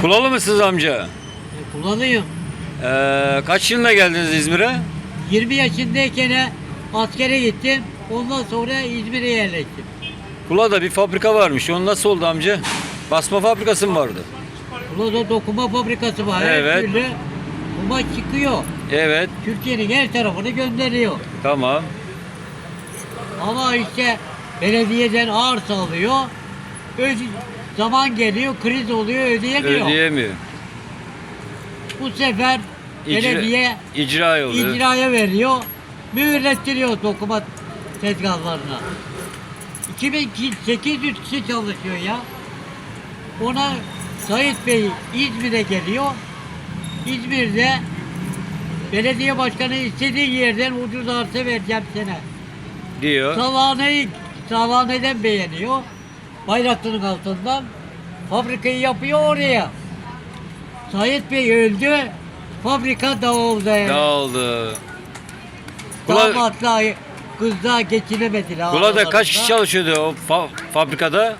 Kulalı mısınız amca? E, kullanıyorum. Ee, kaç yılında geldiniz İzmir'e? 20 yaşındayken askere gittim. Ondan sonra İzmir'e yerleştim. Kula'da bir fabrika varmış. O nasıl oldu amca? Basma fabrikası mı vardı? Burada dokuma fabrikası var. Evet. Her türlü kumaş çıkıyor. Evet. Türkiye'nin her tarafını gönderiyor. Tamam. Ama işte belediyeden arsa alıyor. Öde, zaman geliyor, kriz oluyor, ödeyemiyor. Ödeyemiyor. Bu sefer İcra, belediye icra oluyor. icraya veriyor. Mühürlettiriyor dokuma tezgahlarına. 2800 kişi çalışıyor ya. Ona Sayit Bey İzmir'e geliyor. İzmir'de belediye başkanı istediği yerden ucuz arsa vereceğim sana. diyor. Salaneyi Salane'den beğeniyor. Bayraklı'nın altından. Fabrikayı yapıyor oraya. Sayit Bey öldü. Fabrika dağıldı. Dağıldı. Kula, Damatla kızla geçinemediler. Kula'da kaç kişi aralarında. çalışıyordu o fa- fabrikada?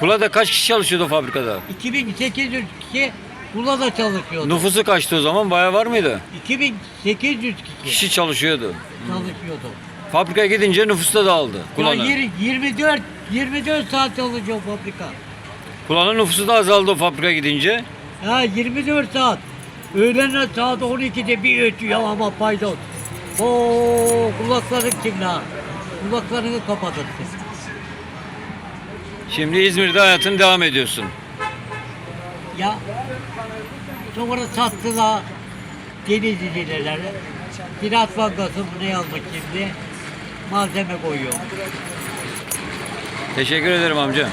Kula'da kaç kişi çalışıyordu o fabrikada? 2800 kişi Kula'da çalışıyordu. Nüfusu kaçtı o zaman? Bayağı var mıydı? 2800 kişi Kişi çalışıyordu. çalışıyordu. Fabrikaya gidince nüfus da dağıldı. Ya Kula'nın. yir- 24 24 saat çalışıyor fabrika. Kula'nın nüfusu da azaldı o fabrikaya gidince. Ya 24 saat. Öğlen saat 12'de bir ötüyor ama paydos. Oo kulakların kimla? Kulaklarını kapatırsın. Şimdi İzmir'de hayatını devam ediyorsun. Ya sonra sattılar denizlilere. Ziraat Bankası bunu yazdık şimdi. Malzeme koyuyor. Teşekkür ederim amca.